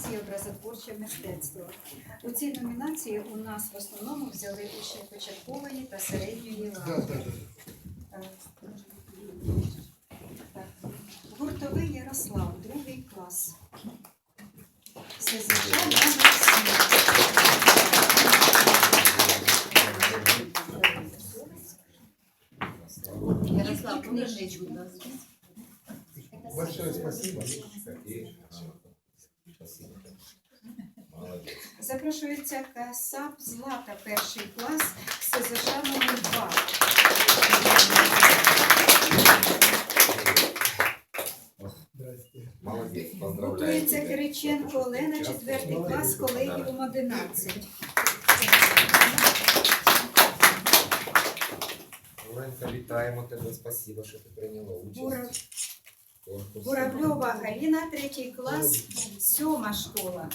номінації образотворче мистецтво. У цій номінації у нас в основному взяли учні початкової та середньої ланки. Гуртовий Ярослав, другий клас. СЗЧ номер 7. Ярослав, книжечку будь ласка. Большое. Спасибо. Запрошується КСАП Злата, перший клас, СЗШ номер 2. Здрасте. Поздравляю Готується. Кириченко Олена, четвертий клас, колегіум 11. Оленка, вітаємо тебе. Спасибо, що ти прийняла участь. В конкурсі. Буравльова Галіна, третій клас, сьома школа.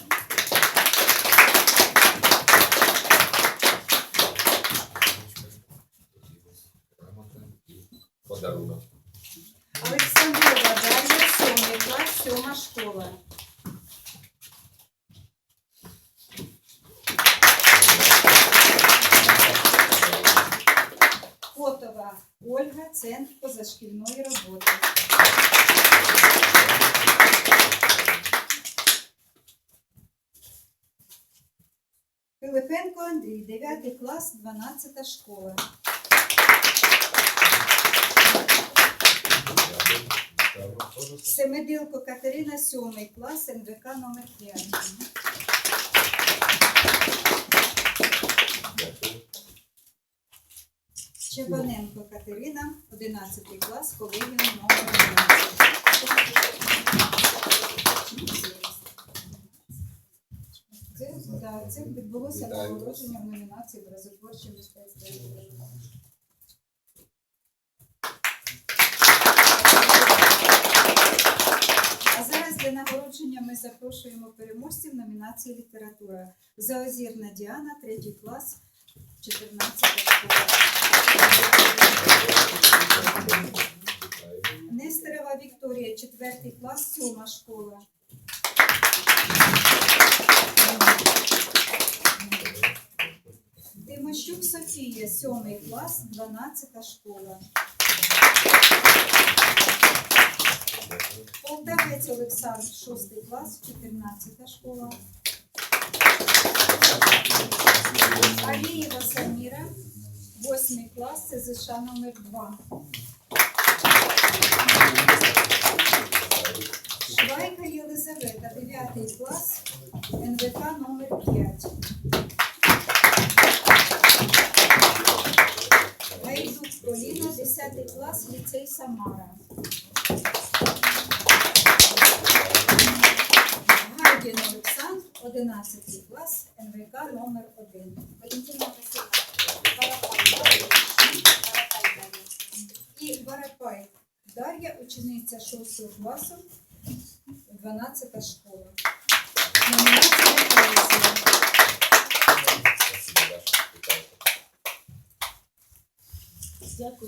Подарунок. Олександрова Дар'я, сьомий клас, сьома школа. Котова Ольга, центр позашкільної роботи. Пилипенко Андрій, 9 клас, 12 школа. Семидилко Катерина, 7 клас, НВК номер 5. Дякую. Чебаненко Катерина, 11 клас, колегіум номер 11. Це, відбулося нагородження в номінації «Образотворче мистецтво». Для нагородження ми запрошуємо переможців номінації література. Заозірна Діана, третій клас, 14 школа. Нестерова Вікторія, четвертий клас, сьома школа. Тимощук Софія, сьомий клас, дванадцята школа. Полтавець Олександр, шостий клас, чотирнадцята школа. Алієва Саміра, восьмий клас, ЦЗШ номер 2. Швайка Єлизавета, 9 клас, НВК номер 5. Гайдук Поліна, 10 клас, ліцей Самара. 11 клас, НВК номер 1. Валентина Васильівна. І Барапай Дар'я, учениця 6 класу, 12 школа.